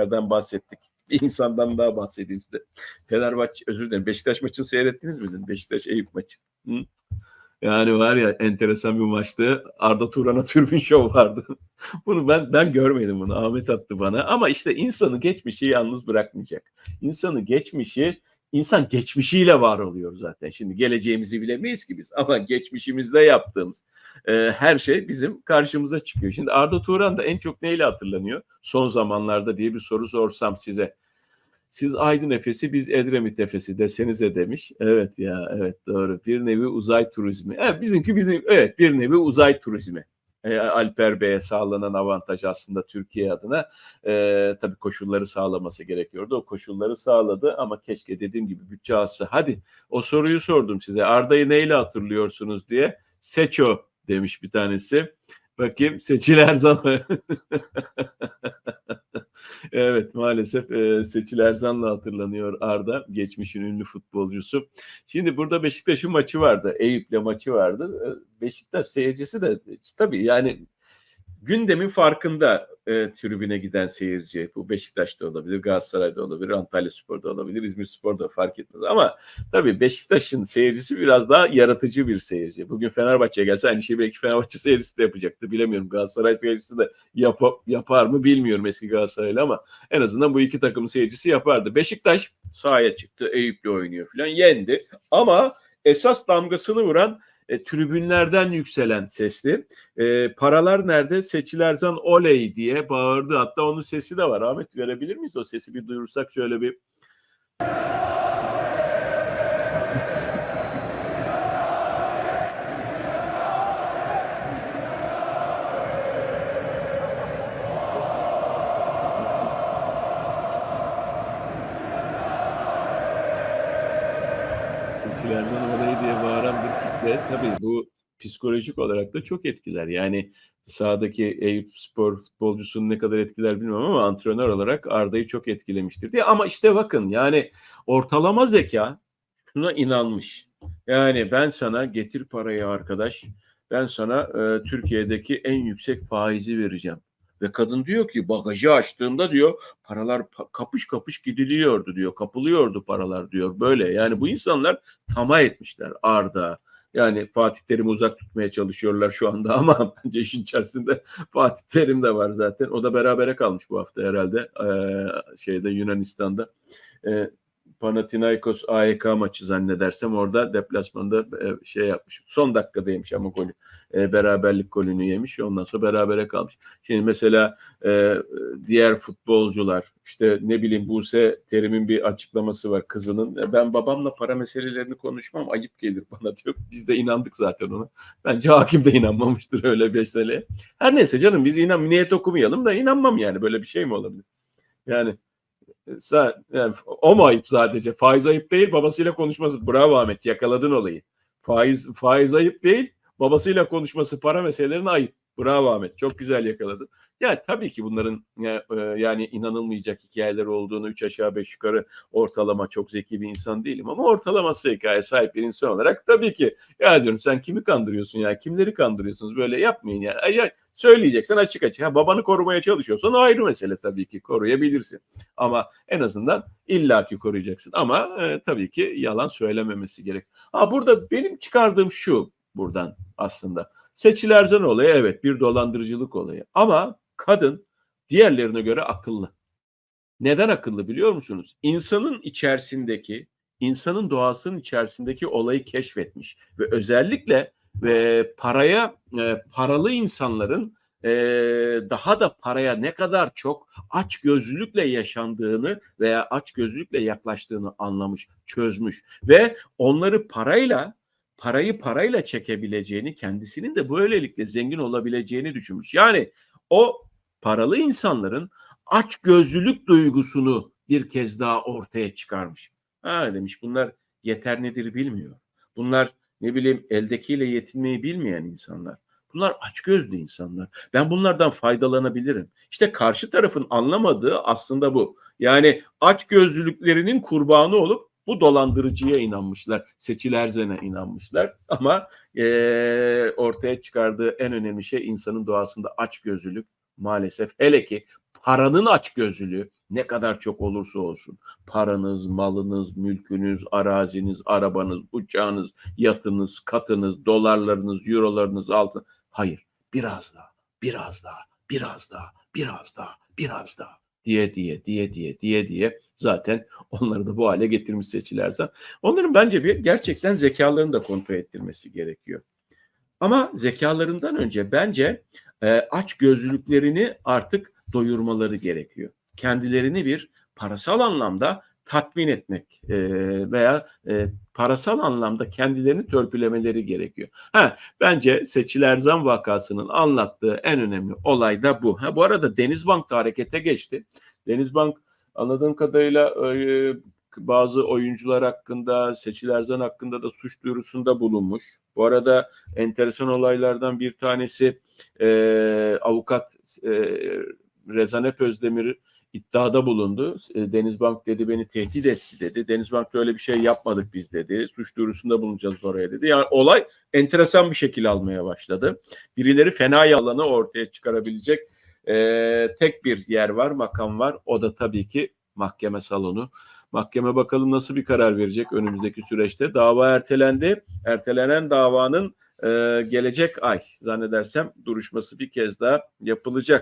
seferden bahsettik. Bir insandan daha bahsedeyim size. Fenerbahçe özür dilerim. Beşiktaş maçını seyrettiniz mi? Beşiktaş Eyüp maçı. Hı? Yani var ya enteresan bir maçtı. Arda Turan'a türbün şov vardı. bunu ben ben görmedim bunu. Ahmet attı bana. Ama işte insanı geçmişi yalnız bırakmayacak. İnsanı geçmişi insan geçmişiyle var oluyor zaten. Şimdi geleceğimizi bilemeyiz ki biz ama geçmişimizde yaptığımız e, her şey bizim karşımıza çıkıyor. Şimdi Arda Turan da en çok neyle hatırlanıyor? Son zamanlarda diye bir soru sorsam size. Siz Aydın Efes'i biz Edremit Efes'i desenize demiş. Evet ya evet doğru. Bir nevi uzay turizmi. Evet bizimki bizim evet bir nevi uzay turizmi. E, Alper Bey'e sağlanan avantaj aslında Türkiye adına e, tabii koşulları sağlaması gerekiyordu. O koşulları sağladı ama keşke dediğim gibi bütçe alsa. Hadi o soruyu sordum size. Arda'yı neyle hatırlıyorsunuz diye. Seço demiş bir tanesi. Bakayım Seçil Erzan. evet maalesef e, Seçil Erzan'la hatırlanıyor Arda. Geçmişin ünlü futbolcusu. Şimdi burada Beşiktaş'ın maçı vardı. Eyüp'le maçı vardı. E, Beşiktaş seyircisi de tabii yani gündemin farkında e, tribüne giden seyirci. Bu Beşiktaş'ta olabilir, Galatasaray'da olabilir, Antalya Spor'da olabilir, İzmir Spor'da fark etmez. Ama tabii Beşiktaş'ın seyircisi biraz daha yaratıcı bir seyirci. Bugün Fenerbahçe'ye gelse aynı şeyi belki Fenerbahçe seyircisi de yapacaktı. Bilemiyorum Galatasaray seyircisi de yap yapar mı bilmiyorum eski Galatasaraylı ama en azından bu iki takımın seyircisi yapardı. Beşiktaş sahaya çıktı, Eyüp'le oynuyor falan yendi. Ama esas damgasını vuran e, tribünlerden yükselen sesli. E, paralar nerede? Seçil Erzan oley diye bağırdı. Hatta onun sesi de var. Ahmet verebilir miyiz o sesi bir duyursak şöyle bir. Seçil Erzan oley diye bağıran bir kitle. Tabii bu psikolojik olarak da çok etkiler. Yani sahadaki Eyüp Spor futbolcusunu ne kadar etkiler bilmiyorum ama antrenör olarak Arda'yı çok etkilemiştir diye. Ama işte bakın yani ortalama zeka şuna inanmış. Yani ben sana getir parayı arkadaş. Ben sana e, Türkiye'deki en yüksek faizi vereceğim. Ve kadın diyor ki bagajı açtığımda diyor paralar kapış kapış gidiliyordu diyor. Kapılıyordu paralar diyor. Böyle yani bu insanlar tamah etmişler Arda, yani Fatih Terim'i uzak tutmaya çalışıyorlar şu anda ama bence işin içerisinde Fatih Terim de var zaten. O da berabere kalmış bu hafta herhalde ee, şeyde Yunanistan'da. Ee, Panathinaikos AEK maçı zannedersem orada deplasmanda e, şey yapmış. Son dakikada yemiş ama golü. E, beraberlik golünü yemiş. Ondan sonra berabere kalmış. Şimdi mesela e, diğer futbolcular işte ne bileyim Buse Terim'in bir açıklaması var kızının. E, ben babamla para meselelerini konuşmam ayıp gelir bana diyor. Biz de inandık zaten ona. Bence hakim de inanmamıştır öyle bir meseleye. Her neyse canım biz inan niyet okumayalım da inanmam yani böyle bir şey mi olabilir? Yani sen, yani, o mu ayıp sadece? Faiz ayıp değil, babasıyla konuşması. Bravo Ahmet, yakaladın olayı. Faiz faiz ayıp değil, babasıyla konuşması para meselelerine ayıp. Bravo Ahmet, çok güzel yakaladın. Ya tabii ki bunların yani inanılmayacak hikayeler olduğunu üç aşağı beş yukarı ortalama çok zeki bir insan değilim ama ortalama zekaya sahip bir insan olarak tabii ki ya diyorum sen kimi kandırıyorsun ya kimleri kandırıyorsunuz böyle yapmayın ya. ya söyleyeceksen açık açık. Ha, babanı korumaya çalışıyorsan ayrı mesele tabii ki koruyabilirsin. Ama en azından illaki koruyacaksın. Ama e, tabii ki yalan söylememesi gerek. Ha burada benim çıkardığım şu buradan aslında. Seçil Erzan olayı evet bir dolandırıcılık olayı. Ama kadın diğerlerine göre akıllı. Neden akıllı biliyor musunuz? İnsanın içerisindeki, insanın doğasının içerisindeki olayı keşfetmiş ve özellikle ve paraya e, paralı insanların e, daha da paraya ne kadar çok aç gözlülükle yaşandığını veya aç gözlülükle yaklaştığını anlamış, çözmüş ve onları parayla parayı parayla çekebileceğini, kendisinin de böylelikle zengin olabileceğini düşünmüş. Yani o paralı insanların aç gözlülük duygusunu bir kez daha ortaya çıkarmış. Ha demiş bunlar yeter nedir bilmiyor. Bunlar ne bileyim eldekiyle yetinmeyi bilmeyen insanlar. Bunlar açgözlü insanlar. Ben bunlardan faydalanabilirim. İşte karşı tarafın anlamadığı aslında bu. Yani açgözlülüklerinin kurbanı olup bu dolandırıcıya inanmışlar. Seçil Erzen'e inanmışlar. Ama e, ortaya çıkardığı en önemli şey insanın doğasında açgözlülük maalesef. Hele ki paranın açgözlülüğü, Ne kadar çok olursa olsun. Paranız, malınız, mülkünüz, araziniz, arabanız, uçağınız, yatınız, katınız, dolarlarınız, eurolarınız, altın. Hayır. Biraz daha, biraz daha, biraz daha, biraz daha, biraz daha diye diye diye diye diye diye zaten onları da bu hale getirmiş seçilerse. Onların bence bir gerçekten zekalarını da kontrol ettirmesi gerekiyor. Ama zekalarından önce bence e, aç gözlülüklerini artık doyurmaları gerekiyor. Kendilerini bir parasal anlamda tatmin etmek e, veya e, parasal anlamda kendilerini törpülemeleri gerekiyor. Ha, bence Seçil Erzan vakasının anlattığı en önemli olay da bu. Ha, bu arada Denizbank da harekete geçti. Denizbank anladığım kadarıyla e, bazı oyuncular hakkında, Seçil Erzan hakkında da suç duyurusunda bulunmuş. Bu arada enteresan olaylardan bir tanesi e, avukat e, Rezan Özdemir iddiada bulundu. E, Denizbank dedi beni tehdit etti dedi. Denizbank öyle bir şey yapmadık biz dedi. Suç duyurusunda bulunacağız oraya dedi. Yani olay enteresan bir şekil almaya başladı. Birileri fena yalanı ortaya çıkarabilecek e, tek bir yer var, makam var. O da tabii ki mahkeme salonu. Mahkeme bakalım nasıl bir karar verecek önümüzdeki süreçte. Dava ertelendi. Ertelenen davanın e, gelecek ay zannedersem duruşması bir kez daha yapılacak.